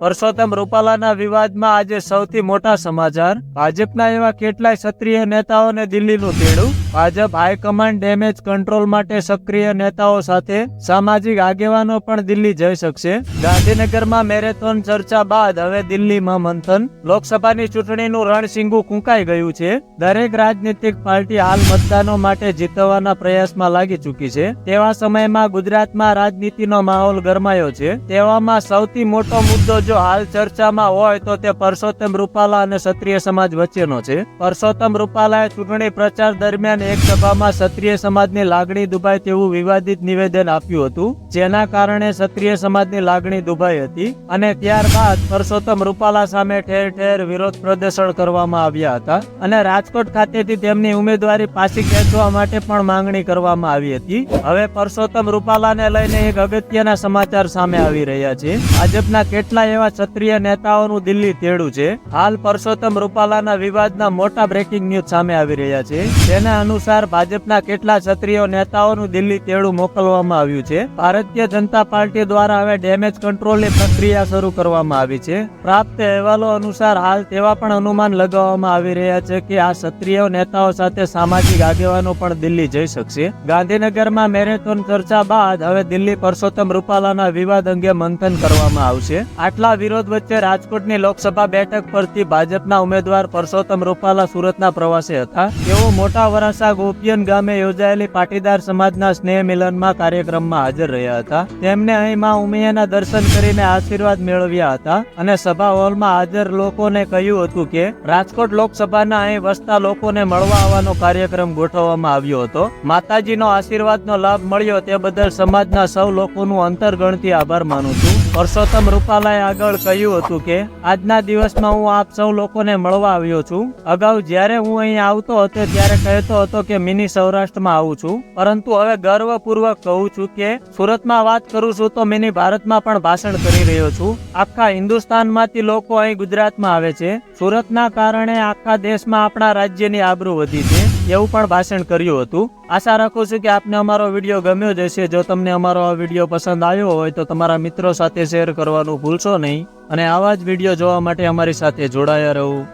પરસોત્તમ રૂપાલાના વિવાદમાં આજે સૌથી મોટા સમાચાર. ભાજપના એવા કેટલાય સક્રિય નેતાઓને દિલ્હીનું તેડું. Bhajap high command damage control માટે સક્રિય નેતાઓ સાથે સામાજિક આગેવાનો પણ દિલ્હી જઈ શકશે. ગાંધીનગરમાં મેરેથોન ચર્ચા બાદ હવે દિલ્હીમાં મંથન. લોકસભાની ચૂંટણીનું રણસિંગુ કૂંકાઈ ગયું છે. દરેક રાજનીતિક પાર્ટી હાલ મતદાનો માટે જીતવાના પ્રયાસમાં લાગી ચૂકી છે. તેવા સમયમાં ગુજરાતમાં રાજનીતિનો માહોલ ગરમાયો છે. તેવામાં સૌથી મોટો મુદ્દો જો હાલ ચર્ચામાં હોય તો તે પરસોત્તમ રૂપાલા અને ક્ષત્રિય સમાજ વચ્ચેનો છે. પરસોત્તમ રૂપાલાએ ચૂંટણી પ્રચાર દરમિયાન એક સભામાં ક્ષત્રિય સમાજની લાગણી દુભાય તેવું વિવાદિત નિવેદન આપ્યું હતું, જેના કારણે ક્ષત્રિય સમાજની લાગણી દુભાઈ હતી અને ત્યારબાદ પરસોત્તમ રૂપાલા સામે ઠેર ઠેર વિરોધ પ્રદર્શન કરવામાં આવ્યા હતા અને રાજકોટ ખાતેથી તેમની ઉમેદવારી પાછી ખેંચવા માટે પણ માંગણી કરવામાં આવી હતી. હવે પરસોત્તમ રૂપાલાને લઈને એક અગત્યના સમાચાર સામે આવી રહ્યા છે. ભાજપના કેટલાય એવા ક્ષત્રિય નેતાઓનું દિલ્હી તેડું છે. હાલ પરસોત્તમ રૂપાલાના વિવાદના મોટા બ્રેકિંગ ન્યૂઝ સામે આવી રહ્યા છે. તેના અનુસાર ભાજપના કેટલા ક્ષત્રિય નેતાઓનું દિલ્હી તેડું મોકલવામાં આવ્યું છે. ભારતીય જનતા પાર્ટી દ્વારા હવે ડેમેજ કંટ્રોલની પ્રક્રિયા શરૂ કરવામાં આવી છે. પ્રાપ્ત અહેવાલો અનુસાર હાલ તેવા પણ અનુમાન લગાવવામાં આવી રહ્યા છે કે આ ક્ષત્રિય નેતાઓ સાથે સામાજિક આગેવાનો પણ દિલ્હી જઈ શકશે. ગાંધીનગરમાં મેરેથોન ચર્ચા બાદ હવે દિલ્હી પરસોત્તમ રૂપાલાના વિવાદ અંગે મંથન કરવામાં આવશે. આટલા વિરોધ વચ્ચે રાજકોટની લોકસભા બેઠક પરથી ભાજપના ઉમેદવાર પરસોત્તમ રૂપાલા સુરતના પ્રવાસે હતા. તેઓ મોટા વરાસા ગોપિયન ગામે યોજાયેલી પાટીદાર સમાજના સ્નેહ મિલનમાં કાર્યક્રમમાં હાજર રહ્યા હતા. તેમને અહીં માં ઉમિયાના દર્શન કરીને આશીર્વાદ મેળવ્યા હતા અને સભા હોલમાં હાજર લોકોને કહ્યું હતું કે, રાજકોટ લોકસભાના અહીં વસતા લોકોને મળવા આવવાનો કાર્યક્રમ ગોઠવવામાં આવ્યો હતો. માતાજીનો આશીર્વાદનો લાભ મળ્યો તે બદલ સમાજના સૌ લોકોનું અંતર ગણતી આભાર માનું છું. પરસોત્તમ રૂપાલાએ આગળ કહ્યું હતું કે, આજના દિવસમાં હું આપ સૌ લોકોને મળવા આવ્યો છું. અગાઉ જ્યારે હું અહીં આવતો હતો, ત્યારે કહેતો હતો કે, મિની સૌરાષ્ટ્રમાં આવું છું. પરંતુ હવે ગર્વપૂર્વક કહું છું કે, સુરતમાં વાત કરું છું તો મિની ભારતમાં પણ ભાષણ કરી રહ્યો છું. આખા હિન્દુસ્તાનમાંથી લોકો અહીં ગુજરાતમાં આવે છે. સુરતના કારણે આખા દેશમાં આપણા રાજ્યની આબરૂ વધી છે. એવું પણ ભાષણ કર્યું હતું. આશા રાખું છું કે આપને અમારો વીડિયો ગમ્યો જ હશે. જો તમને અમારો આ વીડિયો પસંદ આવ્યો હોય તો તમારા મિત્રો સાથે શેર કરવાનું ભૂલશો નહીં. અને આવા જ વીડિયો જોવા માટે અમારી સાથે જોડાયા રહો.